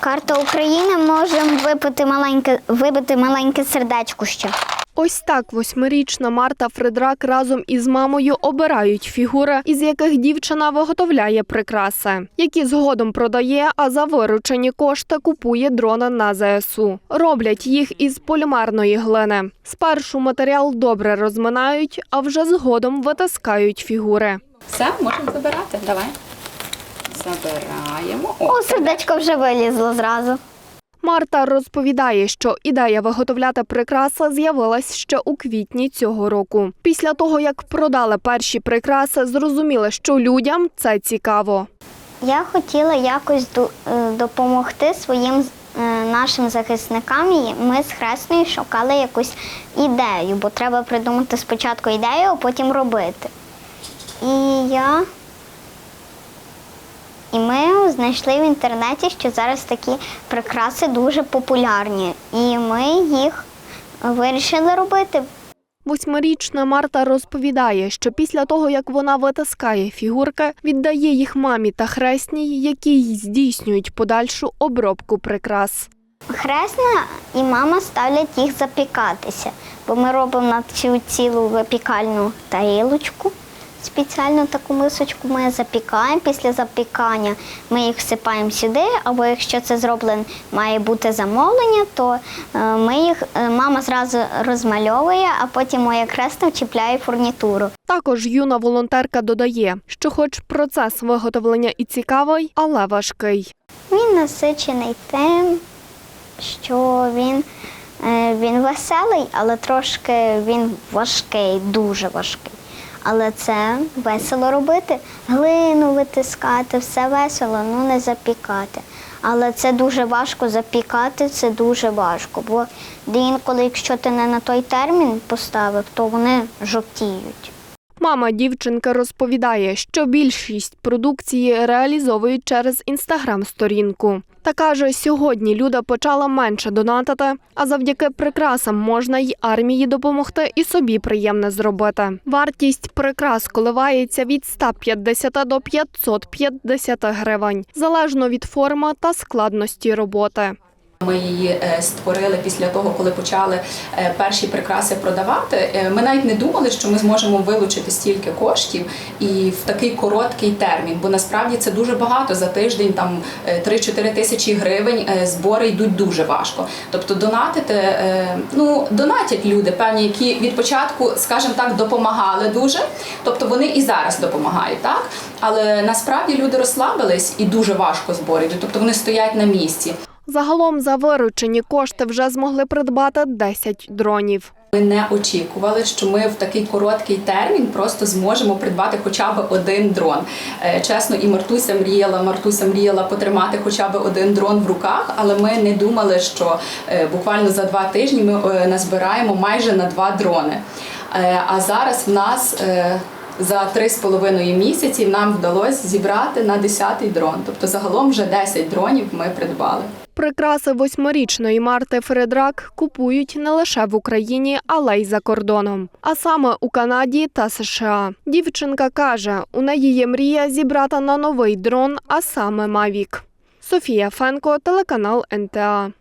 Карта України можемо випити маленьке, вибити маленьке сердечко ще. Ось так восьмирічна Марта Фредрак разом із мамою обирають фігури, із яких дівчина виготовляє прикраси, які згодом продає, а за виручені кошти купує дрона на ЗСУ. Роблять їх із полімерної глини. Спершу матеріал добре розминають, а вже згодом витискають фігури. Все, можемо забирати. Давай. Забираємо. О, О, сердечко вже вилізло зразу. Марта розповідає, що ідея виготовляти прикраси з'явилась ще у квітні цього року. Після того, як продали перші прикраси, зрозуміли, що людям це цікаво. Я хотіла якось е, допомогти своїм е, нашим захисникам. І ми з Хресною шукали якусь ідею, бо треба придумати спочатку ідею, а потім робити. І я. І ми знайшли в інтернеті, що зараз такі прикраси дуже популярні. І ми їх вирішили робити. Восьмирічна Марта розповідає, що після того, як вона витискає фігурки, віддає їх мамі та хресній, які здійснюють подальшу обробку прикрас. Хресна і мама ставлять їх запікатися, бо ми робимо на цю цілу випікальну тарілочку. Спеціальну таку мисочку ми запікаємо. Після запікання ми їх всипаємо сюди, або якщо це зроблено, має бути замовлення, то е, ми їх е, мама зразу розмальовує, а потім моя хресна вчіпляє фурнітуру. Також юна волонтерка додає, що, хоч процес виготовлення і цікавий, але важкий. Він насичений тим, що він, е, він веселий, але трошки він важкий, дуже важкий. Але це весело робити. Глину витискати, все весело, ну не запікати. Але це дуже важко запікати, це дуже важко. Бо інколи, якщо ти не на той термін поставив, то вони жовтіють. Мама дівчинки розповідає, що більшість продукції реалізовують через інстаграм-сторінку. Та каже, сьогодні Люда почала менше донатити, а завдяки прикрасам можна й армії допомогти і собі приємне зробити. Вартість прикрас коливається від 150 до 550 гривень, залежно від форми та складності роботи. Ми її е, створили після того, коли почали е, перші прикраси продавати. Е, Ми навіть не думали, що ми зможемо вилучити стільки коштів і в такий короткий термін, бо насправді це дуже багато за тиждень, там е, 3-4 тисячі гривень. Збори йдуть дуже важко. Тобто донатити, ну донатять люди, певні, які від початку, скажімо так, допомагали дуже. Тобто вони і зараз допомагають, так але насправді люди розслабились і дуже важко збори йдуть. Тобто вони стоять на місці. Загалом за виручені кошти вже змогли придбати 10 дронів. Ми не очікували, що ми в такий короткий термін просто зможемо придбати хоча б один дрон. Е, Чесно, і Мартуся мріяла, Мартуся мріяла потримати хоча б один дрон в руках, але ми не думали, що е, буквально за два тижні ми е, назбираємо майже на два дрони. А зараз в нас за три з половиною місяці нам вдалося зібрати на 10-й дрон. Тобто загалом вже 10 дронів ми придбали. Прикраси восьмирічної Марти Фредрак купують не лише в Україні, але й за кордоном, а саме у Канаді та США. Дівчинка каже, у неї є мрія зібрати на новий дрон, а саме Мавік. Софія Фенко, телеканал НТА.